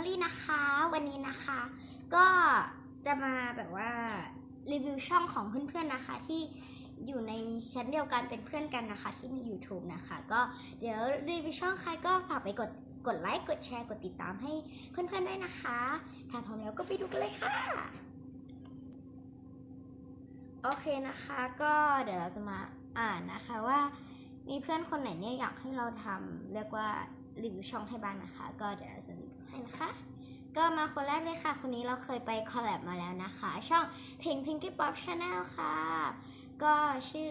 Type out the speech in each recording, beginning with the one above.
Family นะคะ วันนี้นะคะ ก็จะมาแบบว่ารีวิวช่องของเพื่อนๆนะคะ ที่อยู่ในชั้นเดียวกันเป็นเพื่อนกันนะคะ ที่มี YouTube นะคะ ก็เดี๋ยวรีวิวช่องใครก็ฝากไปกดกดไลค์กดแชร์กดติดตามให้เพื่อนๆด้วยนะคะ ถ้าพร้อมแล้วก็ไปดูกันเลยค่ะ โอเคนะคะ ก็เดี๋ยวเราจะมาอ่านนะคะว่ามีเพื่อนคนไหนเนี่ยอยากให้เราทำเรียกว่า รีวิวช่องให้บ้างนะคะ ก็เดี๋ยวเราจะรีวิวให้นะคะ ก็มาคนแรกเลยค่ะ คนนี้เราเคยไปคอลแลบมาแล้วนะคะ ช่อง Pink Pinky Pop Channel ค่ะ ก็ชื่อ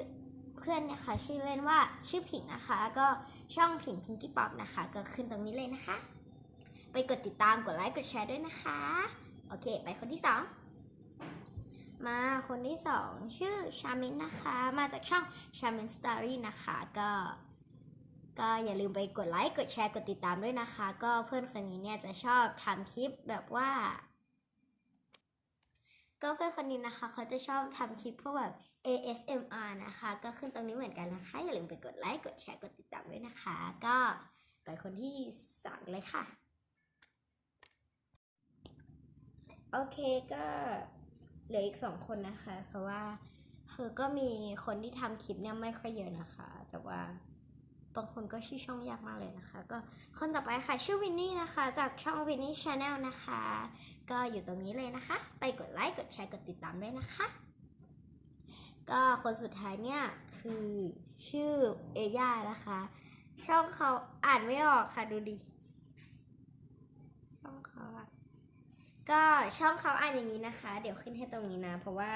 เพื่อนเนี่ยค่ะ ชื่อเล่นว่าชื่อผิงนะคะ ก็ช่อง Pink Pinky Pop นะคะ ก็ขึ้นตรงนี้เลยนะคะ ไปกดติดตามกดไลค์กดแชร์ด้วยนะคะ โอเค ไปคนที่สองมาคนที่สองชื่อชามินนะคะ มาจากช่องชามินสตอรี่นะคะ ก็ ก็อย่าลืมไปกดไลค์ กดแชร์ กดติดตามด้วยนะคะ ก็เพื่อนคนนี้เนี่ยจะชอบทำคลิปแบบว่า ก็เพื่อนคนนี้นะคะ เขาจะชอบทำคลิปพวกแบบ ASMR นะคะ ก็ขึ้นตรงนี้เหมือนกันนะคะ อย่าลืมไปกดไลค์ กดแชร์ กดติดตามด้วยนะคะ ก็ไปคนที่สามเลยค่ะ โอเคก็เหลืออีกสองคนนะคะ เพราะว่าคือก็มีคนที่ทำคลิปเนี่ยไม่ค่อยเยอะนะคะ แต่ว่า บางคนก็ชื่อช่องยากมากเลยนะคะ ก็คนต่อไปค่ะชื่อวินนี่นะคะ จากช่องวินนี่ชาแนลนะคะ ก็อยู่ตรงนี้เลยนะคะ ไปกดไลค์กดแชร์กดติดตามด้วยนะคะ ก็คนสุดท้ายเนี่ยคือชื่อเอย่านะคะ ช่องเขาอ่านไม่ออกค่ะดูดิช่องเขาก็ช่องเขาอ่านอย่างนี้นะคะ เดี๋ยวขึ้นให้ตรงนี้นะ เพราะว่า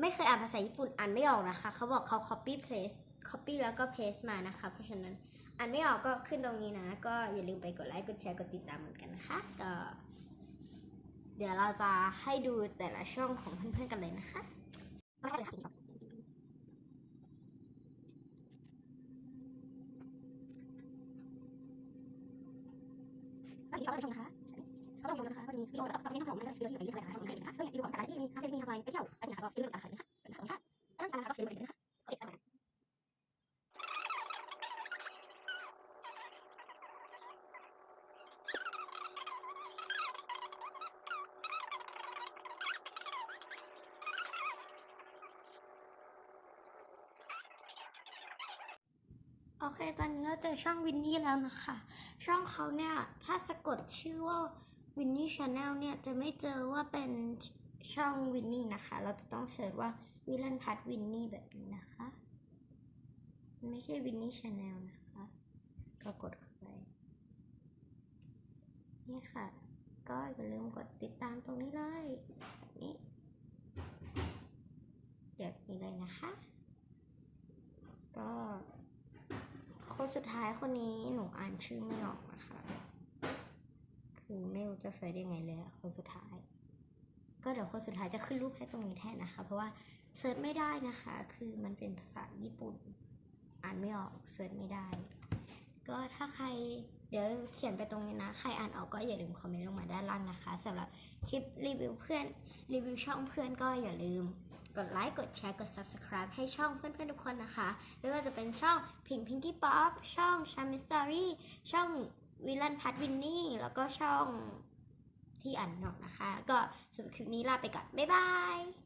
ไม่เคยอ่านภาษาญี่ปุ่นอ่านไม่ออกนะคะ เขาบอกเขา copy paste copy แล้วก็ paste มานะคะ เพราะฉะนั้นอ่านไม่ออกก็ขึ้นตรงนี้นะ ก็อย่าลืมไปกดไลค์กดแชร์กดติดตามเหมือนกันนะคะ ก็ เดี๋ยวเราจะให้ดูแต่ละช่องของเพื่อนๆกันเลยนะคะก็อีกช่องนึงนะคะ ก็ต้องดูนะคะก็จะมีวิดีโอแล้วก็ตอนนี้ทั้งหมดมันก็วิดีโอที่อยู่ในอะไรนะคะก็อย่างวิดีโอของแต่ละที่มีคาเฟ่มีคาไฟไปเที่ยวอันนี้นะคะก็อย่าลืมตามนะคะเป็นของค่ะอันนั้นนะคะก็คือนะคะโอเคเอาละโอเค ตอนนี้เราเจอช่องวินนี่แล้วนะคะ ช่องเขาเนี่ย ถ้าสะกดชื่อว่า วินนี่ชาแนลเนี่ยจะไม่เจอว่าเป็นช่องวินนี่นะคะ เราจะต้องเสิร์ชว่าวิลันพัทวินนี่แบบนี้นะคะมันไม่ใช่วินนี่ชาแนลนะคะ ก็กดเข้าไป นี่ค่ะ ก็อย่าลืมกดติดตามตรงนี้เลยแบบนี้แบบนี้เลยนะคะ ก็คนสุดท้ายคนนี้หนูอ่านชื่อไม่ออกนะคะ รู้จะเสิร์ชยังไงเลยคนสุดท้าย ก็เดี๋ยวคนสุดท้ายจะขึ้นรูปให้ตรงนี้แทนนะคะ เพราะว่าเสิร์ชไม่ได้นะคะ คือมันเป็นภาษาญี่ปุ่น อ่านไม่ออกเสิร์ชไม่ได้ ก็ถ้าใครเดี๋ยวเขียนไปตรงนี้นะ ใครอ่านออกก็อย่าลืมคอมเมนต์ลงมาด้านล่างนะคะสำหรับคลิปรีวิวเพื่อนรีวิวช่องเพื่อนก็อย่าลืมกดไลค์ กดแชร์ กด subscribe ให้ช่องเพื่อนๆทุกคนนะคะ ไม่ว่าจะเป็นช่อง Pink Pinky Pop ช่อง Charmy Story ช่อง วิลันพัทวินนี่ แล้วก็ช่องที่อ่านนอกนะคะ ก็สำหรับคลิปนี้ลาไปก่อน บ๊ายบาย